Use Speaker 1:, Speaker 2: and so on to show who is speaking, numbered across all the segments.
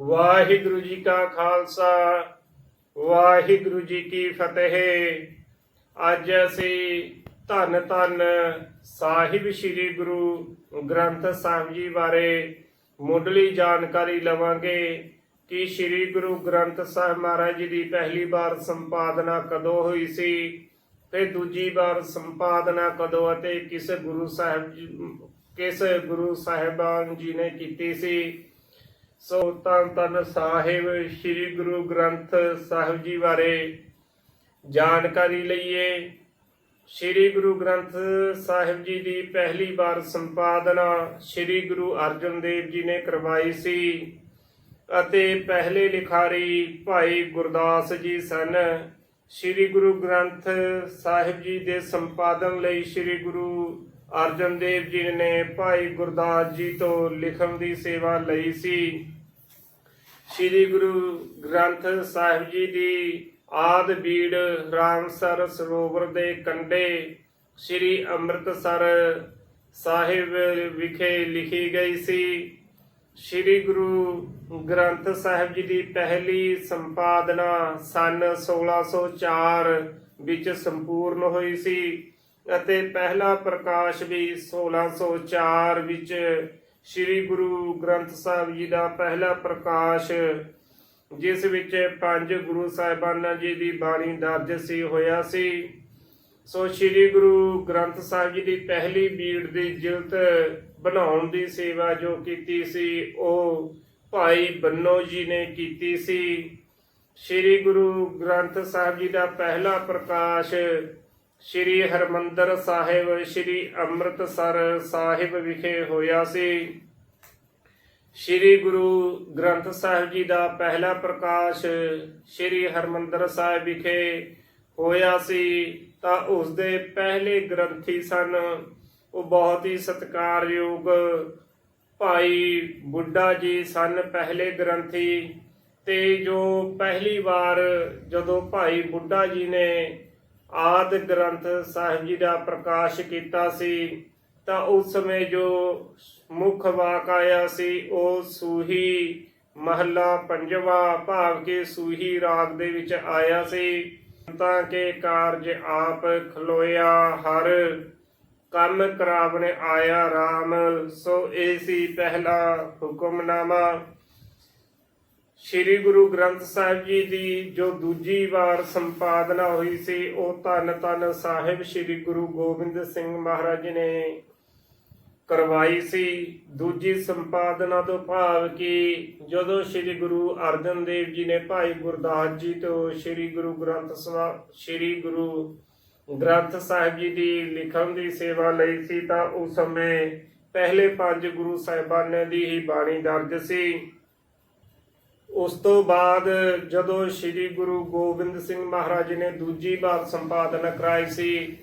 Speaker 1: ਵਾਹਿਗੁਰੂ ਜੀ ਕਾ ਖਾਲਸਾ, ਵਾਹਿਗੁਰੂ ਜੀ ਕੀ ਫਤਿਹ। ਅੱਜ ਅਸੀਂ ਧੰਨ ਧੰਨ ਸਾਹਿਬ ਸ੍ਰੀ ਗੁਰੂ ਗ੍ਰੰਥ ਸਾਹਿਬ ਜੀ ਬਾਰੇ ਮੁੱਢਲੀ ਜਾਣਕਾਰੀ ਲਵਾਂਗੇ ਕਿ ਸ੍ਰੀ ਗੁਰੂ ਗ੍ਰੰਥ ਸਾਹਿਬ ਮਹਾਰਾਜ ਜੀ ਦੀ ਪਹਿਲੀ ਵਾਰ ਸੰਪਾਦਨਾ ਕਦੋਂ ਹੋਈ ਸੀ ਤੇ ਦੂਜੀ ਵਾਰ ਸੰਪਾਦਨਾ ਕਦੋਂ ਅਤੇ ਕਿਸ ਗੁਰੂ ਸਾਹਿਬ ਜੀ, ਕਿਸ ਗੁਰੂ ਸਾਹਿਬਾਨ ਜੀ ਨੇ ਕੀਤੀ ਸੀ। ਸੋ ਤਨ ਤਨ ਸਾਹਿਬ ਸ੍ਰੀ ਗੁਰੂ ਗ੍ਰੰਥ ਸਾਹਿਬ ਜੀ ਬਾਰੇ ਜਾਣਕਾਰੀ ਲਈਏ। ਸ੍ਰੀ ਗੁਰੂ ਗ੍ਰੰਥ ਸਾਹਿਬ ਜੀ ਦੀ ਪਹਿਲੀ ਵਾਰ ਸੰਪਾਦਨਾ ਸ੍ਰੀ ਗੁਰੂ ਅਰਜਨ ਦੇਵ ਜੀ ਨੇ ਕਰਵਾਈ ਸੀ ਅਤੇ ਪਹਿਲੇ ਲਿਖਾਰੀ ਭਾਈ ਗੁਰਦਾਸ ਜੀ ਸਨ। ਸ੍ਰੀ ਗੁਰੂ ਗ੍ਰੰਥ ਸਾਹਿਬ ਜੀ ਦੇ ਸੰਪਾਦਨ ਲਈ ਸ੍ਰੀ ਗੁਰੂ ਅਰਜਨ ਦੇਵ ਜੀ ਨੇ ਭਾਈ ਗੁਰਦਾਸ ਜੀ ਤੋਂ ਲਿਖਣ ਦੀ ਸੇਵਾ ਲਈ ਸੀ। ਸ੍ਰੀ ਗੁਰੂ ਗ੍ਰੰਥ ਸਾਹਿਬ ਜੀ ਦੀ ਆਦ ਬੀੜ ਰਾਮਸਰ ਸਰੋਵਰ ਦੇ ਕੰਢੇ ਸ੍ਰੀ ਅੰਮ੍ਰਿਤਸਰ ਸਾਹਿਬ ਵਿਖੇ ਲਿਖੀ ਗਈ ਸੀ। ਸ੍ਰੀ ਗੁਰੂ ਗ੍ਰੰਥ ਸਾਹਿਬ ਜੀ ਦੀ ਪਹਿਲੀ ਸੰਪਾਦਨਾ ਸਨ 1604 ਵਿੱਚ ਸੰਪੂਰਨ ਹੋਈ ਸੀ ਅਤੇ ਪਹਿਲਾ ਪ੍ਰਕਾਸ਼ ਵੀ 1604 ਵਿੱਚ ਸ੍ਰੀ ਗੁਰੂ ਗ੍ਰੰਥ ਸਾਹਿਬ ਜੀ ਦਾ ਪਹਿਲਾ ਪ੍ਰਕਾਸ਼, ਜਿਸ ਵਿੱਚ ਪੰਜ ਗੁਰੂ ਸਾਹਿਬਾਨਾਂ ਜੀ ਦੀ ਬਾਣੀ ਦਰਜ ਸੀ, ਹੋਇਆ ਸੀ। ਸੋ ਸ੍ਰੀ ਗੁਰੂ ਗ੍ਰੰਥ ਸਾਹਿਬ ਜੀ ਦੀ ਪਹਿਲੀ ਬੀੜ ਦੀ ਜਿਲਤ ਬਣਾਉਣ ਦੀ ਸੇਵਾ ਜੋ ਕੀਤੀ ਸੀ, ਉਹ ਭਾਈ ਬੰਨੋ ਜੀ ਨੇ ਕੀਤੀ ਸੀ। ਸ੍ਰੀ ਗੁਰੂ ਗ੍ਰੰਥ ਸਾਹਿਬ ਜੀ ਦਾ ਪਹਿਲਾ ਪ੍ਰਕਾਸ਼ ਸ੍ਰੀ ਹਰਮੰਦਰ ਸਾਹਿਬ, ਸ੍ਰੀ ਅੰਮ੍ਰਿਤਸਰ ਸਾਹਿਬ ਵਿਖੇ ਹੋਇਆ ਸੀ। ਸ੍ਰੀ ਗੁਰੂ ਗ੍ਰੰਥ ਸਾਹਿਬ ਜੀ ਦਾ ਪਹਿਲਾ ਪ੍ਰਕਾਸ਼ ਸ੍ਰੀ ਹਰਮੰਦਰ ਸਾਹਿਬ ਵਿਖੇ ਹੋਇਆ ਸੀ, ਤਾਂ ਉਸ ਦੇ ਪਹਿਲੇ ਗ੍ਰੰਥੀ ਸਨ। ਉਹ ਬਹੁਤ ਹੀ ਸਤਿਕਾਰਯੋਗ ਭਾਈ ਬੁੱਢਾ ਜੀ ਸਨ ਪਹਿਲੇ ਗ੍ਰੰਥੀ, ਤੇ ਜੋ ਪਹਿਲੀ ਵਾਰ ਜਦੋਂ ਭਾਈ ਬੁੱਢਾ ਜੀ ਨੇ ਆਦ ਗ੍ਰੰਥ ਸਾਹਿਬ ਜੀ ਦਾ ਪ੍ਰਕਾਸ਼ ਕੀਤਾ ਸੀ, ਤਾਂ ਉਸ ਸਮੇਂ ਜੋ ਮੁੱਖ ਵਾਕ ਆਇਆ ਸੀ, ਉਹ ਸੂਹੀ ਮਹੱਲਾ ਪੰਜਵਾ ਭਾਵ ਕੇ ਸੂਹੀ ਰਾਗ ਦੇ ਵਿੱਚ ਆਇਆ ਸੀ, ਤਾਂ ਕਿ ਕਾਰਜ ਆਪ ਖਲੋਇਆ, ਹਰ ਕੰਮ ਕਰਾਵਣ ਆਇਆ RAM ਸੋ ਇਹ ਸੀ ਪਹਿਲਾ ਹੁਕਮਨਾਮਾ। ਸ੍ਰੀ ਗੁਰੂ ਗ੍ਰੰਥ ਸਾਹਿਬ ਜੀ ਦੀ ਜੋ ਦੂਜੀ ਵਾਰ ਸੰਪਾਦਨਾ ਹੋਈ ਸੀ, ਉਹ ਧੰਨ ਧੰਨ ਸਾਹਿਬ ਸ੍ਰੀ ਗੁਰੂ ਗੋਬਿੰਦ ਸਿੰਘ ਮਹਾਰਾਜ ਨੇ ਕਰਵਾਈ ਸੀ। ਦੂਜੀ ਸੰਪਾਦਨਾ ਤੋਂ ਭਾਵ ਕਿ ਜਦੋਂ ਸ੍ਰੀ ਗੁਰੂ ਅਰਜਨ ਦੇਵ ਜੀ ਨੇ ਭਾਈ ਗੁਰਦਾਸ ਜੀ ਤੋਂ ਸ੍ਰੀ ਗੁਰੂ ਗ੍ਰੰਥ ਸਾਹਿਬ ਸ੍ਰੀ ਗੁਰੂ ਗ੍ਰੰਥ ਸਾਹਿਬ ਜੀ ਦੀ ਲਿਖਣ ਦੀ ਸੇਵਾ ਲਈ ਸੀ, ਤਾਂ ਉਸ ਸਮੇਂ ਪਹਿਲੇ ਪੰਜ ਗੁਰੂ ਸਾਹਿਬਾਨਾਂ ਦੀ ਹੀ ਬਾਣੀ ਦਰਜ ਸੀ। ਉਸ ਤੋਂ ਬਾਅਦ ਜਦੋਂ ਸ੍ਰੀ ਗੁਰੂ ਗੋਬਿੰਦ ਸਿੰਘ ਮਹਾਰਾਜ ਜੀ ਨੇ ਦੂਜੀ ਵਾਰ ਸੰਪਾਦਨ ਕਰਾਈ ਸੀ,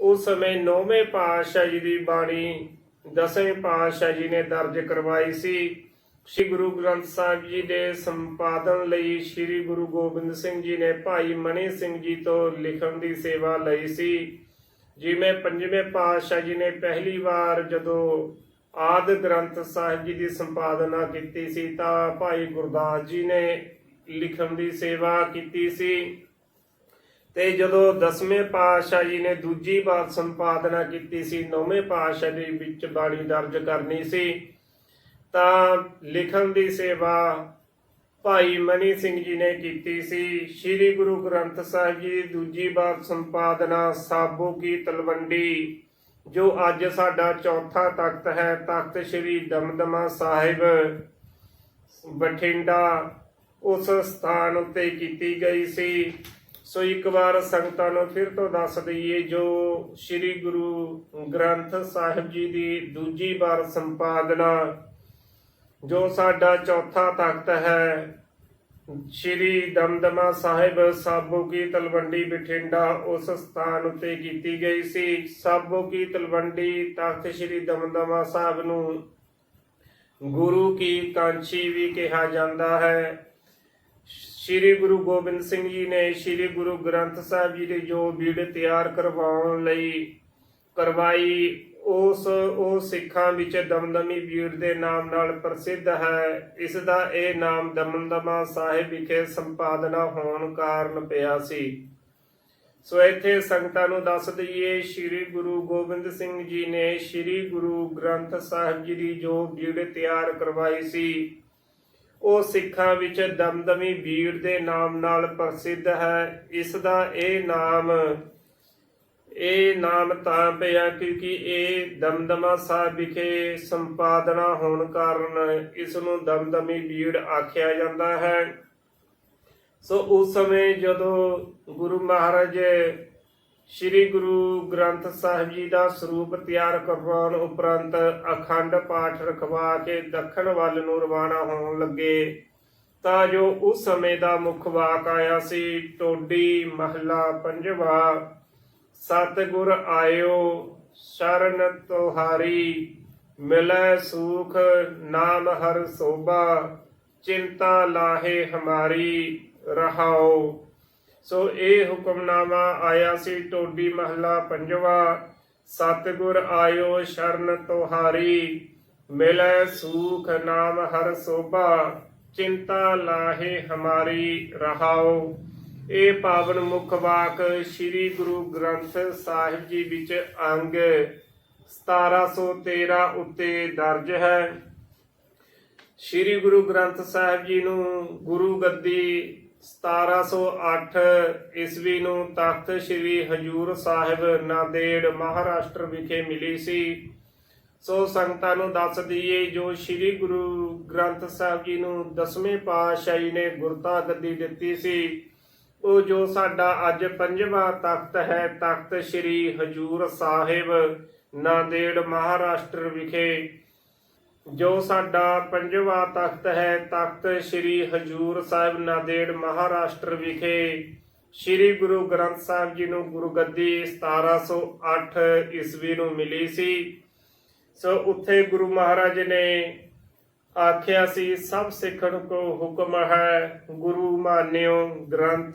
Speaker 1: ਉਸ ਸਮੇਂ ਨੌਵੇਂ ਪਾਤਸ਼ਾਹ ਜੀ ਦੀ ਬਾਣੀ, ਦਸਵੇਂ ਪਾਤਸ਼ਾਹ ਜੀ ਨੇ ਦਰਜ ਕਰਵਾਈ ਸੀ। ਸ੍ਰੀ ਗੁਰੂ ਗ੍ਰੰਥ ਸਾਹਿਬ ਜੀ ਦੇ ਸੰਪਾਦਨ ਲਈ ਸ੍ਰੀ ਗੁਰੂ ਗੋਬਿੰਦ ਸਿੰਘ ਜੀ ਨੇ ਭਾਈ ਮਨੀ ਸਿੰਘ ਜੀ ਤੋਂ ਲਿਖਣ ਦੀ ਸੇਵਾ ਲਈ ਸੀ। ਜਿਵੇਂ ਪੰਜਵੇਂ ਪਾਤਸ਼ਾਹ ਜੀ ਨੇ ਪਹਿਲੀ ਵਾਰ ਜਦੋਂ ਆਦਿ ਗ੍ਰੰਥ ਸਾਹਿਬ ਜੀ ਦੀ ਸੰਪਾਦਨਾ ਕੀਤੀ ਸੀ ਤਾਂ ਭਾਈ ਗੁਰਦਾਸ ਜੀ ਨੇ ਲਿਖਣ ਦੀ ਸੇਵਾ ਕੀਤੀ ਸੀ। ਤੇ ਜਦੋਂ ਦਸਵੇਂ ਪਾਤਸ਼ਾਹ ਜੀ ਨੇ ਦੂਜੀ ਵਾਰ ਸੰਪਾਦਨਾ ਕੀਤੀ ਸੀ, ਨੌਵੇਂ ਪਾਤਸ਼ਾਹ ਦੇ ਵਿੱਚ ਬਾਣੀ ਦਰਜ ਕਰਨੀ ਸੀ, ਤਾਂ ਲਿਖਣ ਦੀ ਸੇਵਾ ਭਾਈ ਮਨੀ ਸਿੰਘ ਜੀ ਨੇ ਕੀਤੀ ਸੀ। ਸ੍ਰੀ ਗੁਰੂ ਗ੍ਰੰਥ ਸਾਹਿਬ ਜੀ ਦੂਜੀ ਵਾਰ ਸੰਪਾਦਨਾ ਸਾਬੋ ਕੀ ਤਲਵੰਡੀ ਜੋ ਅੱਜ ਸਾਡਾ ਚੌਥਾ ਤਖਤ ਹੈ, ਤਖਤ ਸ੍ਰੀ ਦਮਦਮਾ ਸਾਹਿਬ ਬਠਿੰਡਾ, ਉਸ ਸਥਾਨ ਉੱਤੇ ਕੀਤੀ ਗਈ ਸੀ। ਸੋ ਇੱਕ ਵਾਰ ਸੰਗਤਾਂ ਨੂੰ ਫਿਰ ਤੋਂ ਦੱਸ ਦਈਏ, ਜੋ ਸ੍ਰੀ ਗੁਰੂ ਗ੍ਰੰਥ ਸਾਹਿਬ ਜੀ ਦੀ ਦੂਜੀ ਵਾਰ ਸੰਪਾਦਨਾ, ਜੋ ਸਾਡਾ ਚੌਥਾ ਤਖਤ ਹੈ ਸ਼੍ਰੀ ਦਮਦਮਾ ਸਾਹਿਬ ਸਾਬੋ ਕੀ ਤਲਵੰਡੀ ਬਠਿੰਡਾ ਉਸ ਸਥਾਨ ਉੱਤੇ ਕੀਤੀ ਗਈ ਸੀ। ਸਾਬੋ ਕੀ ਤਲਵੰਡੀ ਤਖਤ ਸ਼੍ਰੀ ਦਮਦਮਾ ਸਾਹਿਬ ਨੂੰ ਗੁਰੂ ਕੀ ਕਾਂਚੀ ਵੀ ਕਿਹਾ ਜਾਂਦਾ ਹੈ। ਸ਼੍ਰੀ ਗੁਰੂ ਗੋਬਿੰਦ ਸਿੰਘ ਜੀ ਨੇ ਸ਼੍ਰੀ ਗੁਰੂ ਗ੍ਰੰਥ ਸਾਹਿਬ ਜੀ ਦੇ ਜੋ ਬੀੜ ਤਿਆਰ ਕਰਵਾਉਣ ਲਈ ਕਰਵਾਈ ਉਸ, ਉਹ ਸਿੱਖਾਂ ਵਿੱਚ ਦਮਦਮੀ ਬੀੜ ਦੇ ਨਾਮ ਨਾਲ ਪ੍ਰਸਿੱਧ ਹੈ। ਇਸ ਦਾ ਇਹ ਨਾਮ ਦਮਦਮਾ ਸਾਹਿਬ ਵਿਖੇ ਸੰਪਾਦਨਾ ਹੋਣ ਕਾਰਨ ਪਿਆ ਸੀ। ਸੋ ਇੱਥੇ ਸੰਗਤਾਂ ਨੂੰ ਦੱਸ ਦਈਏ, ਸ੍ਰੀ ਗੁਰੂ ਗੋਬਿੰਦ ਸਿੰਘ ਜੀ ਨੇ ਸ੍ਰੀ ਗੁਰੂ ਗ੍ਰੰਥ ਸਾਹਿਬ ਜੀ ਦੀ ਜੋ ਬੀੜ ਤਿਆਰ ਕਰਵਾਈ ਸੀ, ਉਹ ਸਿੱਖਾਂ ਵਿੱਚ ਦਮਦਮੀ ਬੀੜ ਦੇ ਨਾਮ ਨਾਲ ਪ੍ਰਸਿੱਧ ਹੈ। ਇਸ ਦਾ ਇਹ ਨਾਮ ਇਹ ਨਾਮ ਤਾਂ ਪਿਆ ਕਿਉਂਕਿ ਇਹ ਦਮਦਮਾ ਸਾਹਿਬ ਵਿਖੇ ਸੰਪਾਦਨਾ ਹੋਣ ਕਾਰਨ ਇਸ ਨੂੰ ਦਮਦਮੀ ਬੀੜ ਆਖਿਆ ਜਾਂਦਾ ਹੈ। ਸੋ ਉਸ ਸਮੇਂ ਜਦੋਂ ਗੁਰੂ ਮਹਾਰਾਜ ਸ੍ਰੀ ਗੁਰੂ ਗ੍ਰੰਥ ਸਾਹਿਬ ਜੀ ਦਾ ਸਰੂਪ ਤਿਆਰ ਕਰਵਾਉਣ ਉਪਰੰਤ ਅਖੰਡ ਪਾਠ ਰਖਵਾ ਕੇ ਦੱਖਣ ਵੱਲ ਨੂੰ ਰਵਾਨਾ ਹੋਣ ਲੱਗੇ, ਤਾਂ ਜੋ ਉਸ ਸਮੇਂ ਦਾ ਮੁੱਖ ਵਾਕ ਆਇਆ ਸੀ, ਟੋਡੀ ਮਹਲਾ ਪੰਜਵਾ ਸਤਿਗੁਰ ਆਇਓ, ਸ਼ਰਨ ਤੁਹਾਰੀ, ਮਿਲੈ ਸੂਖ, ਨਾਮ ਹਰ ਸੋਭਾ, ਚਿੰਤਾ ਲਾਹੇ ਹਮਾਰੀ, ਰਹਾਓ। ਸੋ ਇਹ ਹੁਕਮਨਾਮਾ ਆਇਆ ਸੀ ਟੋਡੀ ਮਹੱਲਾ ਪੰਜਵਾ, ਸਤਿਗੁਰ ਆਇਓ, ਸ਼ਰਨ ਤੁਹਾਰੀ, ਮਿਲੈ ਸੂਖ, ਨਾਮ ਹਰ ਸੋਭਾ, ਚਿੰਤਾ ਲਾਹੇ ਹਮਾਰੀ, ਰਹਾਓ। ਇਹ ਪਾਵਨ ਮੁਖ ਵਾਕ ਸ੍ਰੀ ਗੁਰੂ ਗ੍ਰੰਥ ਸਾਹਿਬ ਜੀ ਵਿੱਚ ਅੰਗ 1713 ਉੱਤੇ ਦਰਜ ਹੈ। ਸ੍ਰੀ ਗੁਰੂ ਗ੍ਰੰਥ ਸਾਹਿਬ ਜੀ ਨੂੰ ਗੁਰੂ ਗੱਦੀ 1708 ਈਸਵੀ ਨੂੰ ਤਖਤ ਸ੍ਰੀ ਹਜੂਰ ਸਾਹਿਬ ਨਾਂਦੇੜ ਮਹਾਰਾਸ਼ਟਰ ਵਿਖੇ ਮਿਲੀ ਸੀ। ਸੋ ਸੰਗਤਾਂ ਨੂੰ ਦੱਸ ਦਈਏ, ਜੋ ਸ੍ਰੀ ਗੁਰੂ ਗ੍ਰੰਥ ਸਾਹਿਬ ਜੀ ਨੂੰ ਦਸਵੇਂ ਪਾਤਸ਼ਾਹੀ ਨੇ ਗੁਰਤਾ ਗੱਦੀ ਦਿੱਤੀ ਸੀ ਉਹ ਜੋ ਸਾਡਾ ਅੱਜ ਪੰਜਵਾਂ ਤਖਤ ਹੈ, ਤਖਤ ਸ੍ਰੀ ਹਜੂਰ ਸਾਹਿਬ ਨਾਂਦੇੜ ਮਹਾਰਾਸ਼ਟਰ ਵਿਖੇ। ਜੋ ਸਾਡਾ ਪੰਜਵਾਂ ਤਖਤ ਹੈ, ਤਖਤ ਸ੍ਰੀ ਹਜੂਰ ਸਾਹਿਬ ਨਾਂਦੇੜ ਮਹਾਰਾਸ਼ਟਰ ਵਿਖੇ। ਸ੍ਰੀ ਗੁਰੂ ਗ੍ਰੰਥ ਸਾਹਿਬ ਜੀ ਨੂੰ ਗੁਰਗੱਦੀ 1708 ਈਸਵੀ ਨੂੰ ਮਿਲੀ ਸੀ। ਸੋ ਉੱਥੇ ਗੁਰੂ ਮਹਾਰਾਜ ਨੇ ਆਖਿਆ ਸੀ, ਸਭ ਸਿੱਖਣ ਕੋ ਹੁਕਮ ਹੈ, ਗੁਰੂ ਮਾਨਿਓ ਗ੍ਰੰਥ।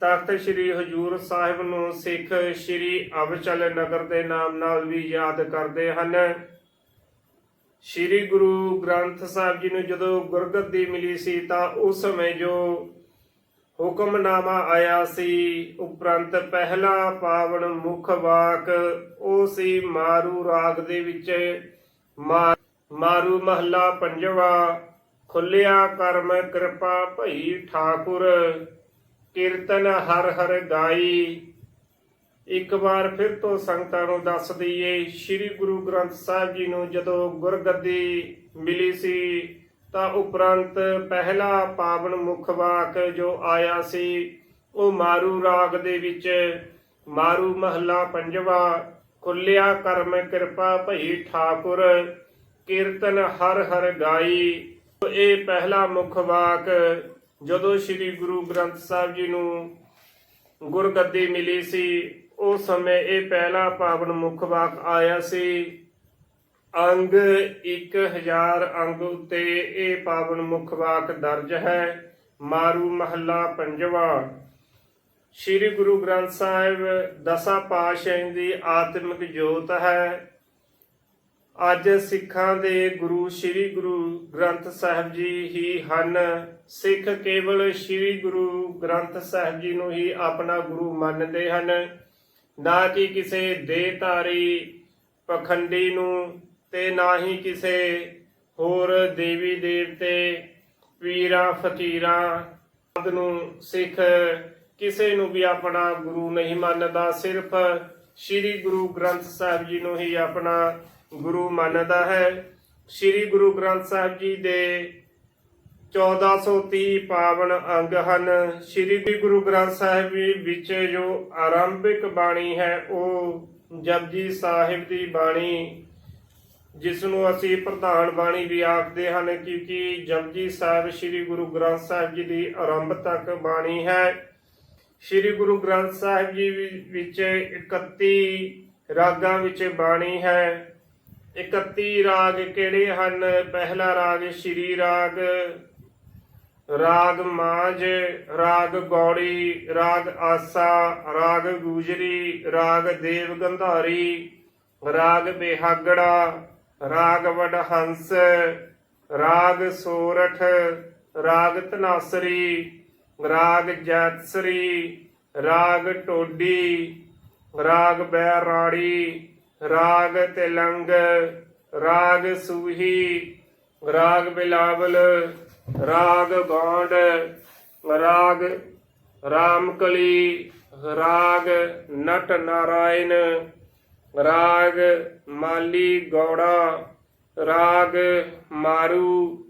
Speaker 1: ਤਖਤ ਸ੍ਰੀ ਹਜੂਰ ਸਾਹਿਬ ਨੂੰ ਸਿੱਖ ਸ੍ਰੀ ਅਵਚਲ ਨਗਰ ਦੇ ਨਾਮ ਨਾਲ ਵੀ ਯਾਦ ਕਰਦੇ ਹਨ। ਸ੍ਰੀ ਗੁਰੂ ਗ੍ਰੰਥ ਸਾਹਿਬ ਜੀ ਨੂੰ ਜਦੋਂ ਗੁਰਗੱਦੀ ਮਿਲੀ ਸੀ, ਤਾਂ ਉਸ ਸਮੇਂ ਜੋ ਹੁਕਮਨਾਮਾ ਆਇਆ ਸੀ, ਉਪਰੰਤ ਪਹਿਲਾ ਪਾਵਨ ਮੁਖ ਵਾਕ, ਉਹ ਸੀ ਮਾਰੂ ਰਾਗ ਦੇ ਵਿੱਚ ਮਾ- ਮਾਰੂ ਮਹੱਲਾ ਪੰਜਵਾ, ਖੁੱਲਿਆ ਕਰਮ ਕਿਰਪਾ ਭਈ ਠਾਕੁਰ, ਕੀਰਤਨ ਹਰ ਹਰ ਗਾਈ। ਇੱਕ ਵਾਰ ਫਿਰ ਤੋਂ ਸੰਗਤਾਂ ਨੂੰ ਦੱਸ ਦਈਏ, ਸ੍ਰੀ ਗੁਰੂ ਗ੍ਰੰਥ ਸਾਹਿਬ ਜੀ ਨੂੰ ਜਦੋਂ ਗੁਰਗੱਦੀ ਮਿਲੀ ਸੀ, ਤਾਂ ਉਪਰੰਤ ਪਹਿਲਾ ਪਾਵਨ ਮੁਖ ਵਾਕ ਜੋ ਆਇਆ ਸੀ, ਉਹ ਮਾਰੂ ਰਾਗ ਦੇ ਵਿੱਚ, ਮਾਰੂ ਮਹੱਲਾ ਪੰਜਵਾ, ਖੁੱਲਿਆ ਕਰਮ ਕਿਰਪਾ ਭਈ ਠਾਕੁਰ ਕੀਰਤਨ ਹਰ ਹਰ ਗਾਈ। ਇਹ ਪਹਿਲਾ ਮੁੱਖ ਵਾਕ, ਜਦੋਂ ਸ੍ਰੀ ਗੁਰੂ ਗ੍ਰੰਥ ਸਾਹਿਬ ਜੀ ਨੂੰ ਗੁਰਗੱਦੀ ਮਿਲੀ ਸੀ, ਉਸ ਸਮੇਂ ਇਹ ਪਹਿਲਾ ਪਾਵਨ ਮੁਖ ਵਾਕ ਆਇਆ ਸੀ, ਅੰਗ 1000 ਅੰਗ ਉਤੇ ਇਹ ਪਾਵਨ ਮੁਖ ਵਾਕ ਦਰਜ ਹੈ, ਮਾਰੂ ਮਹੱਲਾ ਪੰਜਵਾ। ਸ੍ਰੀ ਗੁਰੂ ਗ੍ਰੰਥ ਸਾਹਿਬ ਦਸਾਂ ਪਾਤਸ਼ਾਹਾਂ ਦੀ ਆਤਮਿਕ ਜੋਤ ਹੈ ਅੱਜ ਸਿੱਖਾਂ ਦੇ ਗੁਰੂ ਸ੍ਰੀ ਗੁਰੂ ਗ੍ਰੰਥ ਸਾਹਿਬ ਜੀ ਹੀ ਹਨ। ਸਿੱਖ ਕੇਵਲ ਸ੍ਰੀ ਗੁਰੂ ਗ੍ਰੰਥ ਸਾਹਿਬ ਜੀ ਨੂੰ ਹੀ ਆਪਣਾ ਗੁਰੂ ਮੰਨਦੇ ਹਨ, ਨਾ ਕਿ ਕਿਸੇ ਦੇਹਧਾਰੀ ਪਖੰਡੀ ਨੂੰ ਤੇ ਨਾ ਹੀ ਕਿਸੇ ਹੋਰ ਦੇਵੀ ਦੇਵਤੇ ਪੀਰਾਂ ਫਕੀਰਾਂ ਨੂੰ ਸਿੱਖ ਕਿਸੇ ਨੂੰ ਵੀ ਆਪਣਾ ਗੁਰੂ ਨਹੀਂ ਮੰਨਦਾ। ਸਿਰਫ ਸ੍ਰੀ ਗੁਰੂ ਗ੍ਰੰਥ ਸਾਹਿਬ ਜੀ ਨੂੰ ਹੀ ਆਪਣਾ ਗੁਰੂ ਮੰਨਦਾ ਹੈ। ਸ੍ਰੀ ਗੁਰੂ ਗ੍ਰੰਥ ਸਾਹਿਬ ਜੀ ਦੇ 1430 ਪਾਵਨ ਅੰਗ ਹਨ। ਸ੍ਰੀ ਗੁਰੂ ਗ੍ਰੰਥ ਸਾਹਿਬ ਜੀ ਵਿੱਚ ਜੋ ਆਰੰਭਿਕ ਬਾਣੀ ਹੈ, ਉਹ ਜਪਜੀ ਸਾਹਿਬ ਦੀ ਬਾਣੀ ਜਿਸ ਨੂੰ ਅਸੀਂ ਪ੍ਰਧਾਨ ਬਾਣੀ ਵੀ ਆਖਦੇ ਹਨ, ਕਿਉਂਕਿ ਜਪਜੀ ਸਾਹਿਬ ਸ੍ਰੀ ਗੁਰੂ ਗ੍ਰੰਥ ਸਾਹਿਬ ਜੀ ਦੀ ਆਰੰਭ ਤੱਕ ਬਾਣੀ ਹੈ। ਸ੍ਰੀ ਗੁਰੂ ਗ੍ਰੰਥ ਸਾਹਿਬ ਜੀ ਵਿ- ਵਿੱਚ 31 ਰਾਗਾਂ ਵਿੱਚ ਬਾਣੀ ਹੈ। 31 ਰਾਗ ਕਿਹੜੇ ਹਨ? ਪਹਿਲਾ ਰਾਗ ਸ਼੍ਰੀ ਰਾਗ ਰਾਗ ਮਾਝ, ਰਾਗ ਗੌੜੀ, ਰਾਗ ਆਸਾ, ਰਾਗ ਗੂਜਰੀ, ਰਾਗ ਦੇਵ ਗੰਧਾਰੀ, ਰਾਗ ਬਿਹਾਗੜਾ, ਰਾਗ ਵਡਹੰਸ, ਰਾਗ ਸੋਰਠ, ਰਾਗ ਧਨਾਸਰੀ, ਰਾਗ ਜੈਤਸਰੀ, ਰਾਗ ਟੋਡੀ, ਰਾਗ ਬੈਰਾੜੀ ਰਾਗ ਤਿਲੰਗ, ਰਾਗ ਸੂਹੀ, ਰਾਗ ਬਿਲਾਵਲ, ਰਾਗ ਗੌਂਡ, ਰਾਗ ਰਾਮਕਲੀ, ਰਾਗ ਨਟ ਨਾਰਾਇਣ, ਰਾਗ ਮਾਲੀ ਗੌੜਾ, ਰਾਗ ਮਾਰੂ,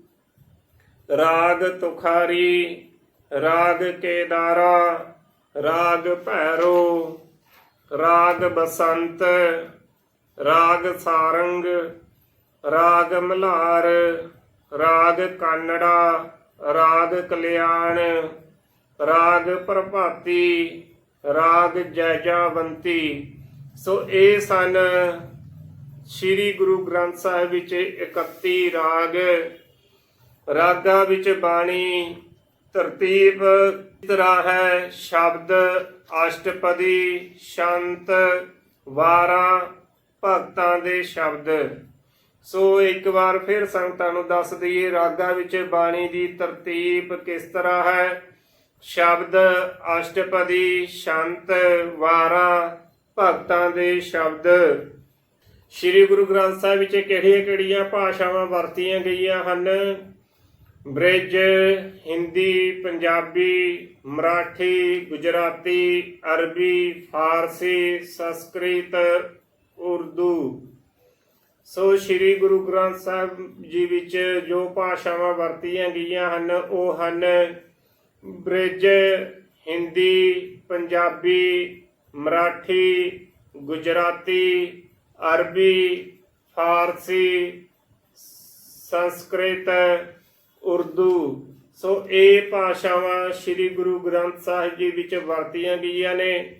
Speaker 1: ਰਾਗ ਤੁਖਾਰੀ, ਰਾਗ ਕੇਦਾਰਾ, ਰਾਗ ਭੈਰੋ, ਰਾਗ ਬਸੰਤ ਰਾਗ ਸਾਰੰਗ, ਰਾਗ ਮਲਹਾਰ ਰਾਗ ਕਾਨੜਾ, ਰਾਗ ਕਲਿਆਣ, ਰਾਗ ਪ੍ਰਭਾਤੀ, ਰਾਗ ਜੈਜਾਵੰਤੀ। ਸੋ ਇਹ ਸਨ ਸ੍ਰੀ ਗੁਰੂ ਗ੍ਰੰਥ ਸਾਹਿਬ ਵਿੱਚ 31 ਰਾਗ। ਰਾਗਾ ਵਿੱਚ ਬਾਣੀ, ਤਰਤੀਬ ਤਰ੍ਹਾਂ ਹੈ ਸ਼ਬਦ, ਅਸ਼ਟਪਦੀ, ਸ਼ੰਤ 12 ਭਗਤਾਂ ਦੇ ਸ਼ਬਦ। ਸੋ ਇੱਕ ਵਾਰ ਫਿਰ ਸੰਗਤਾਂ ਨੂੰ ਦੱਸ ਦਈਏ, ਰਾਗਾ ਵਿੱਚ ਬਾਣੀ ਦੀ ਤਰਤੀਬ ਕਿਸ ਤਰ੍ਹਾਂ ਹੈ? ਸ਼ਬਦ ਅਸ਼ਟਪਦੀ, ਸ਼ੰਤ 12 ਭਗਤਾਂ ਦੇ ਸ਼ਬਦ। ਸ੍ਰੀ ਗੁਰੂ ਗ੍ਰੰਥ ਸਾਹਿਬ ਵਿੱਚ ਕਿਹੜੀਆਂ-ਕਿਹੜੀਆਂ ਭਾਸ਼ਾਵਾਂ ਵਰਤੀਆਂ ਗਈਆਂ ਹਨ? ਬ੍ਰਿਜ, ਹਿੰਦੀ, ਪੰਜਾਬੀ, ਮਰਾਠੀ, ਗੁਜਰਾਤੀ, ਅਰਬੀ, ਫਾਰਸੀ, ਸੰਸਕ੍ਰਿਤ ਉਰਦੂ। ਸੋ ਸ੍ਰੀ ਗੁਰੂ ਗ੍ਰੰਥ ਸਾਹਿਬ ਜੀ ਵਿੱਚ ਜੋ ਭਾਸ਼ਾਵਾਂ ਵਰਤੀਆਂ ਗਈਆਂ ਹਨ, ਉਹ ਹਨ ਬ੍ਰਿਜ, ਹਿੰਦੀ, ਪੰਜਾਬੀ, ਮਰਾਠੀ, ਗੁਜਰਾਤੀ, ਅਰਬੀ, ਫਾਰਸੀ, ਸੰਸਕ੍ਰਿਤ, ਉਰਦੂ। ਸੋ ਇਹ ਭਾਸ਼ਾਵਾਂ ਸ੍ਰੀ ਗੁਰੂ ਗ੍ਰੰਥ ਸਾਹਿਬ ਜੀ ਵਿੱਚ ਵਰਤੀਆਂ ਗਈਆਂ ਨੇ।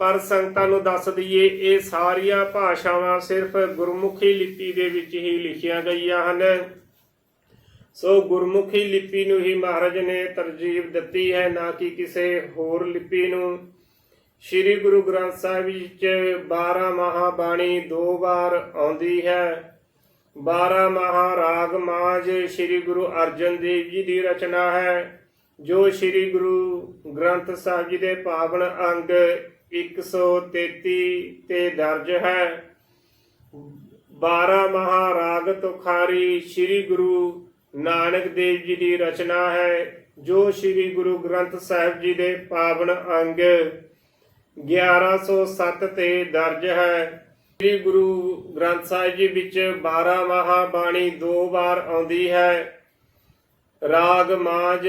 Speaker 1: ਪਰ ਸੰਗਤਾਂ ਨੂੰ ਦੱਸ ਦਈਏ, ਇਹ ਸਾਰੀਆਂ ਭਾਸ਼ਾਵਾਂ ਸਿਰਫ ਗੁਰਮੁਖੀ ਲਿਪੀ ਦੇ ਵਿੱਚ ਹੀ ਲਿਖੀਆਂ ਗਈਆਂ ਹਨ। ਸੋ ਗੁਰਮੁਖੀ ਲਿਪੀ ਨੂੰ ਹੀ ਮਹਾਰਾਜ ਨੇ ਤਰਜੀਬ ਦਿੱਤੀ ਹੈ, ਨਾ ਕਿ ਕਿਸੇ ਹੋਰ ਲਿਪੀ ਨੂੰ। ਸ੍ਰੀ ਗੁਰੂ ਗ੍ਰੰਥ ਸਾਹਿਬ ਵਿੱਚ 12 ਮਹਾਬਾਣੀ ਦੋ ਵਾਰ ਆਉਂਦੀ ਹੈ। 12 ਮਹਾਰਾਗ ਮਾਜ ਸ੍ਰੀ ਗੁਰੂ ਅਰਜਨ ਦੇਵ ਜੀ ਦੀ ਰਚਨਾ ਹੈ, ਜੋ ਸ੍ਰੀ ਗੁਰੂ ਗ੍ਰੰਥ ਸਾਹਿਬ ਜੀ ਦੇ ਪਾਵਨ ਅੰਗ 133 ਤੇ ਦਰਜ ਹੈ। 12 ਮਹਾਰਾਗ ਤੁਖਾਰੀ ਸ੍ਰੀ ਗੁਰੂ ਨਾਨਕ ਦੇਵ ਜੀ ਦੀ ਰਚਨਾ ਹੈ, ਜੋ ਸ੍ਰੀ ਗੁਰੂ ਗ੍ਰੰਥ ਸਾਹਿਬ ਜੀ ਦੇ ਪਾਵਨ ਅੰਗ 1107 ਤੇ ਦਰਜ ਹੈ। ਸ੍ਰੀ ਗੁਰੂ ਗ੍ਰੰਥ ਸਾਹਿਬ ਜੀ ਵਿੱਚ 12 ਮਹਾਬਾਣੀ ਦੋ ਵਾਰ ਆਉਂਦੀ ਹੈ। ਰਾਗ ਮਾਜ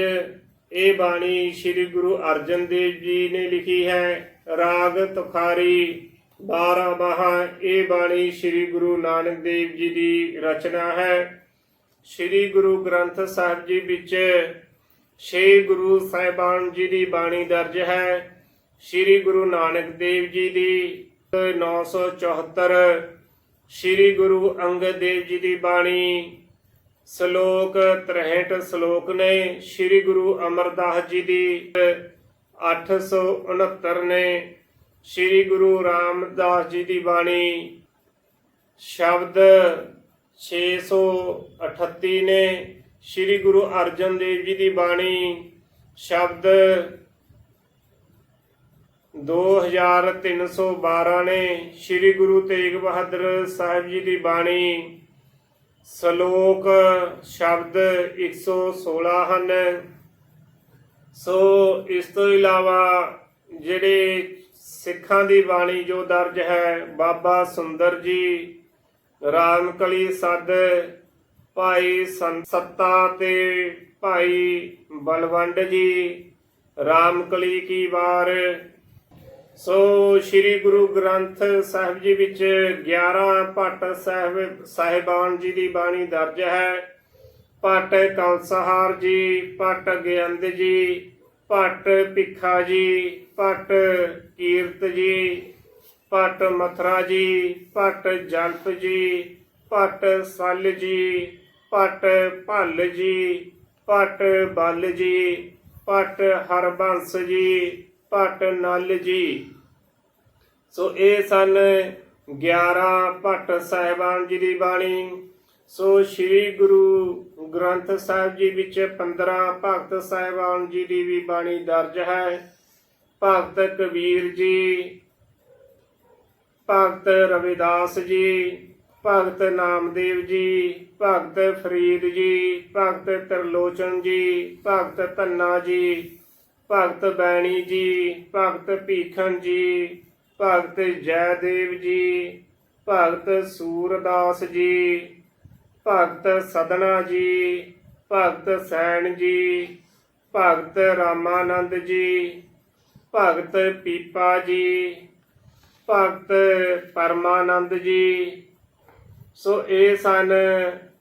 Speaker 1: ਇਹ ਬਾਣੀ ਸ੍ਰੀ ਗੁਰੂ ਅਰਜਨ ਦੇਵ ਜੀ ਨੇ ਲਿਖੀ ਹੈ। ਰਾਗ ਤੁਖਾਰੀ 12 ਮਹਾ, ਇਹ ਬਾਣੀ ਸ੍ਰੀ ਗੁਰੂ ਨਾਨਕ ਦੇਵ ਜੀ ਦੀ ਰਚਨਾ ਹੈ। ਸ੍ਰੀ ਗੁਰੂ ਗ੍ਰੰਥ ਸਾਹਿਬ ਜੀ ਵਿੱਚ ਛੇ ਗੁਰੂ ਸਾਹਿਬਾਨ ਜੀ ਦੀ ਬਾਣੀ ਦਰਜ ਹੈ। ਸ੍ਰੀ ਗੁਰੂ ਨਾਨਕ ਦੇਵ ਜੀ ਦੀ 974 ਸ੍ਰੀ ਗੁਰੂ ਅੰਗਦ ਦੇਵ ਜੀ ਦੀ ਬਾਣੀ, ਸ਼ਲੋਕ 63 ਸ਼ਲੋਕ ਨੇ। ਸ੍ਰੀ ਗੁਰੂ ਅਮਰਦਾਸ ਜੀ ਦੀ 869 ਨੇ ਸ੍ਰੀ ਗੁਰੂ ਰਾਮਦਾਸ ਜੀ ਦੀ ਬਾਣੀ ਸ਼ਬਦ 638 ਨੇ ਸ੍ਰੀ ਗੁਰੂ ਅਰਜਨ ਦੇਵ ਜੀ ਦੀ ਬਾਣੀ ਸ਼ਬਦ 2312 ਨੇ ਸ੍ਰੀ ਗੁਰੂ ਤੇਗ ਬਹਾਦਰ ਸਾਹਿਬ ਜੀ ਦੀ ਬਾਣੀ ਸ਼ਲੋਕ ਸ਼ਬਦ 116 ਹਨ। ਸੋ ਇਸ ਤੋਂ ਇਲਾਵਾ ਜਿਹੜੇ ਸਿੱਖਾਂ ਦੀ ਬਾਣੀ ਜੋ ਦਰਜ ਹੈ, ਬਾਬਾ ਸੁੰਦਰ ਜੀ, ਰਾਮਕਲੀ ਸਦ, ਭਾਈ ਸੰ- ਤੇ ਭਾਈ ਬਲਵੰਡ ਜੀ, ਰਾਮਕਲੀ ਕੀ ਵਾਰ। ਸੋ ਸ੍ਰੀ ਗੁਰੂ ਗ੍ਰੰਥ ਸਾਹਿਬ ਜੀ ਵਿੱਚ 11 ਭੱਟ ਸਾਹਿਬ, ਸਾਹਿਬਾਨ ਜੀ ਦੀ ਬਾਣੀ ਦਰਜ ਹੈ। ਭੱਟ ਕਲਸਹਾਰ ਜੀ, ਭੱਟ ਗਿਆੰਦ ਜੀ ਭੱਟ ਭਿੱਖਾ ਜੀ, ਭੱਟ ਕੀਰਤ ਜੀ, ਭੱਟ ਮਥਰਾ ਜੀ, ਭੱਟ ਜਲਪ ਜੀ, ਭੱਟ ਸੱਲ ਜੀ, ਭੱਟ ਭੱਲ ਜੀ, ਭੱਟ ਬਲ ਜੀ, ਭੱਟ ਹਰਬੰਸ ਜੀ, ਭੱਟ ਨਲ ਜੀ। ਸੋ ਇਹ ਸਨ 11 ਭੱਟ ਸਾਹਿਬਾਨ ਜੀ ਦੀ ਬਾਣੀ। ਸੋ ਸ੍ਰੀ ਗੁਰੂ ਗ੍ਰੰਥ ਸਾਹਿਬ ਜੀ ਵਿੱਚ 15 ਭਗਤ ਸਾਹਿਬਾਨ ਜੀ ਦੀ ਵੀ ਬਾਣੀ ਦਰਜ ਹੈ। ਭਗਤ ਕਬੀਰ ਜੀ, ਭਗਤ ਰਵਿਦਾਸ ਜੀ, ਭਗਤ ਨਾਮਦੇਵ ਜੀ, ਭਗਤ ਫਰੀਦ ਜੀ, ਭਗਤ ਤਰਲੋਚਨ ਜੀ, ਭਗਤ ਧੰਨਾ ਜੀ, ਭਗਤ ਬੈਣੀ ਜੀ, ਭਗਤ ਭੀਖਨ ਜੀ, ਭਗਤ ਜੈਦੇਵ ਜੀ, ਭਗਤ ਸੂਰਦਾਸ ਜੀ ਭਗਤ ਸਦਨਾ ਜੀ, ਭਗਤ ਸੈਣ ਜੀ, ਭਗਤ ਰਾਮਾਨੰਦ ਜੀ, ਭਗਤ ਪੀਪਾ ਜੀ, ਭਗਤ ਪਰਮਾਨੰਦ ਜੀ। ਸੋ ਇਹ ਸਨ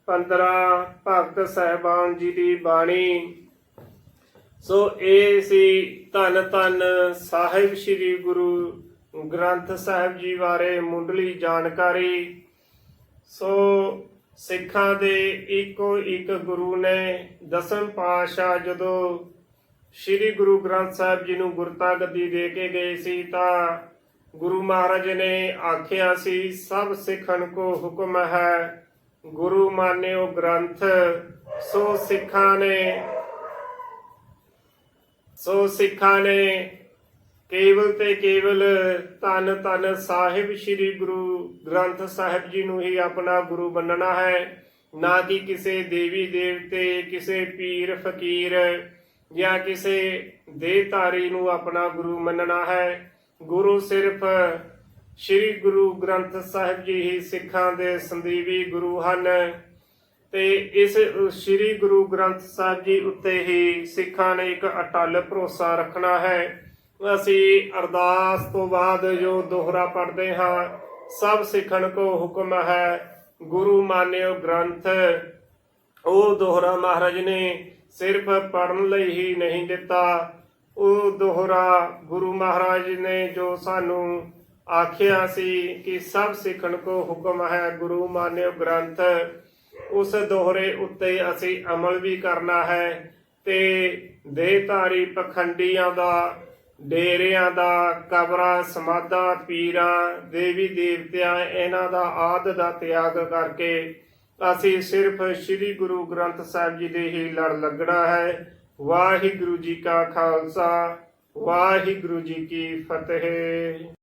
Speaker 1: 15 ਭਗਤ ਸਹਿਬਾਨ ਜੀ ਦੀ ਬਾਣੀ। ਸੋ ਇਹ ਸੀ ਧੰਨ ਧੰਨ ਸਾਹਿਬ ਸ੍ਰੀ ਗੁਰੂ ਗ੍ਰੰਥ ਸਾਹਿਬ ਜੀ ਬਾਰੇ ਮੁੱਢਲੀ ਜਾਣਕਾਰੀ। ਸੋ ਸਿੱਖਾਂ ਦੇ ਇੱਕੋ ਇੱਕ ਗੁਰੂ ਨੇ ਦਸਮ ਪਾਤਸ਼ਾਹ ਜਦੋਂ ਸ੍ਰੀ ਗੁਰੂ ਗ੍ਰੰਥ ਸਾਹਿਬ ਜੀ ਨੂੰ ਗੁਰਤਾ ਗੱਦੀ ਦੇ ਕੇ ਗਏ ਸੀ ਤਾਂ ਗੁਰੂ ਮਹਾਰਾਜ ਨੇ ਆਖਿਆ ਸੀ, ਸਭ ਸਿੱਖਣ ਕੋ ਹੁਕਮ ਹੈ, ਗੁਰੂ ਮਾਨਿਓ ਗ੍ਰੰਥ, ਸੋ ਸਿੱਖਾਂ ਨੇ, ਸੋ ਸਿੱਖਾਂ ਨੇ ਕੇਵਲ ਤੇ ਕੇਵਲ ਧੰਨ ਧੰਨ ਸਾਹਿਬ ਸ੍ਰੀ ਗੁਰੂ ਗ੍ਰੰਥ ਸਾਹਿਬ ਜੀ ਨੂੰ ਹੀ ਆਪਣਾ ਗੁਰੂ ਮੰਨਣਾ ਹੈ। ਨਾ ਕਿ ਕਿਸੇ ਦੇਵੀ ਦੇਵਤੇ, ਕਿਸੇ ਪੀਰ ਫਕੀਰ ਜਾਂ ਕਿਸੇ ਦੇਹਧਾਰੀ ਨੂੰ ਆਪਣਾ ਗੁਰੂ ਮੰਨਣਾ ਹੈ। ਗੁਰੂ ਸਿਰਫ ਸ੍ਰੀ ਗੁਰੂ ਗ੍ਰੰਥ ਸਾਹਿਬ ਜੀ ਹੀ ਸਿੱਖਾਂ ਦੇ ਸੰਦੀਵੀ ਗੁਰੂ ਹਨ ਤੇ ਇਸ ਸ੍ਰੀ ਗੁਰੂ ਗ੍ਰੰਥ ਸਾਹਿਬ ਜੀ ਉੱਤੇ ਹੀ ਸਿੱਖਾਂ ਨੇ ਇੱਕ ਅਟਲ ਭਰੋਸਾ ਰੱਖਣਾ ਹੈ। ਅਸੀਂ ਅਰਦਾਸ ਤੋਂ ਬਾਅਦ ਜੋ ਦੋਹਰਾ ਪੜ੍ਹਦੇ ਹਾਂ, ਸਭ ਸਿੱਖਣ ਕੋ ਹੁਕਮ ਹੈ, ਗੁਰੂ ਮਾਨਿਓ ਗ੍ਰੰਥ। ਉਹ ਦੋਹਰਾ ਮਹਾਰਾਜ ਨੇ ਸਿਰਫ ਪੜਨ ਲਈ ਹੀ ਨਹੀਂ ਦਿੱਤਾ। ਉਹ ਦੋਹਰਾ ਗੁਰੂ ਮਹਾਰਾਜ ਨੇ ਜੋ ਸਾਨੂੰ ਆਖਿਆ ਸੀ ਕਿ ਸਭ ਸਿੱਖਣ ਕੋ ਹੁਕਮ ਹੈ, ਗੁਰੂ ਮਾਨਿਓ ਗ੍ਰੰਥ, ਉਸ ਦੋਹਰੇ ਉੱਤੇ ਅਸੀਂ ਅਮਲ ਵੀ ਕਰਨਾ ਹੈ ਤੇ ਦੇਹਧਾਰੀ ਪਖੰਡੀਆਂ ਦਾ ਡੇਰਿਆਂ ਦਾ, ਕਬਰਾਂ, ਸਮਾਧਾਂ, ਪੀਰਾਂ, ਦੇਵੀ ਦੇਵਤਿਆਂ ਇਹਨਾਂ ਦਾ ਆਦ ਦਾ ਤਿਆਗ ਕਰਕੇ ਅਸੀਂ ਸਿਰਫ ਸ੍ਰੀ ਗੁਰੂ ਗ੍ਰੰਥ ਸਾਹਿਬ ਜੀ ਦੇ ਹੀ ਲੜ ਲੱਗਣਾ ਹੈ। ਵਾਹਿਗੁਰੂ ਜੀ ਕਾ ਖਾਲਸਾ, ਵਾਹਿਗੁਰੂ ਜੀ ਕੀ ਫਤਿਹ।